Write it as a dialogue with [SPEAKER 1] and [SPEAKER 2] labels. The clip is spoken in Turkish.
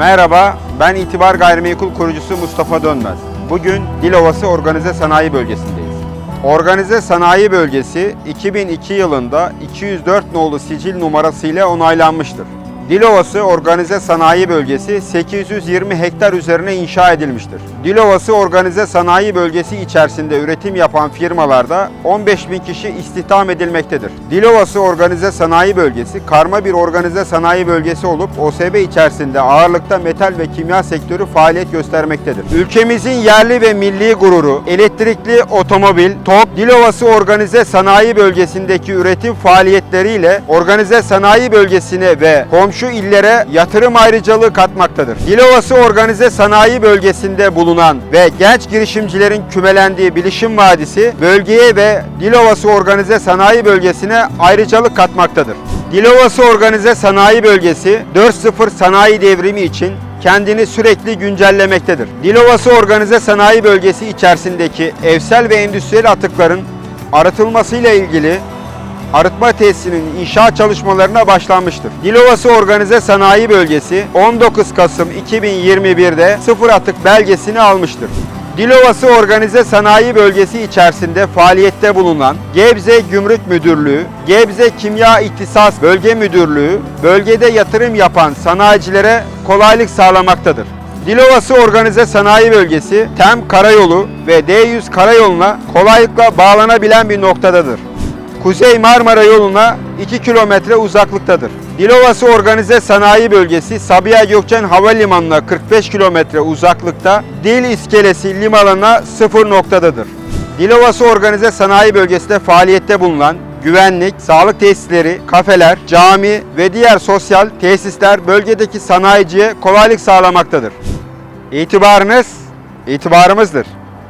[SPEAKER 1] Merhaba, ben İtibar Gayrimenkul kurucusu Mustafa Dönmez. Bugün Dilovası Organize Sanayi Bölgesi'ndeyiz. Organize Sanayi Bölgesi 2002 yılında 204 nolu sicil numarası ile onaylanmıştır. Dilovası Organize Sanayi Bölgesi 820 hektar üzerine inşa edilmiştir. Dilovası Organize Sanayi Bölgesi içerisinde üretim yapan firmalarda 15 bin kişi istihdam edilmektedir. Dilovası Organize Sanayi Bölgesi karma bir organize sanayi bölgesi olup OSB içerisinde ağırlıkta metal ve kimya sektörü faaliyet göstermektedir. Ülkemizin yerli ve milli gururu elektrikli otomobil, TOK, Dilovası Organize Sanayi Bölgesi'ndeki üretim faaliyetleriyle organize sanayi bölgesine ve komşu illere yatırım ayrıcalığı katmaktadır. Dilovası Organize Sanayi Bölgesi'nde bulunan ve genç girişimcilerin kümelendiği Bilişim Vadisi bölgeye ve Dilovası Organize Sanayi Bölgesi'ne ayrıcalık katmaktadır. Dilovası Organize Sanayi Bölgesi 4.0 sanayi devrimi için kendini sürekli güncellemektedir. Dilovası Organize Sanayi Bölgesi içerisindeki evsel ve endüstriyel atıkların arıtılmasıyla ilgili arıtma tesisinin inşaat çalışmalarına başlanmıştır. Dilovası Organize Sanayi Bölgesi 19 Kasım 2021'de sıfır atık belgesini almıştır. Dilovası Organize Sanayi Bölgesi içerisinde faaliyette bulunan Gebze Gümrük Müdürlüğü, Gebze Kimya İhtisas Bölge Müdürlüğü, bölgede yatırım yapan sanayicilere kolaylık sağlamaktadır. Dilovası Organize Sanayi Bölgesi, TEM Karayolu ve D100 Karayolu'na kolaylıkla bağlanabilen bir noktadadır. Kuzey Marmara yoluna 2 kilometre uzaklıktadır. Dilovası Organize Sanayi Bölgesi Sabiha Gökçen Havalimanı'na 45 kilometre uzaklıkta, Dil İskelesi limanına 0 noktadadır. Dilovası Organize Sanayi Bölgesi'nde faaliyette bulunan güvenlik, sağlık tesisleri, kafeler, cami ve diğer sosyal tesisler bölgedeki sanayiciye kolaylık sağlamaktadır. İtibarınız itibarımızdır.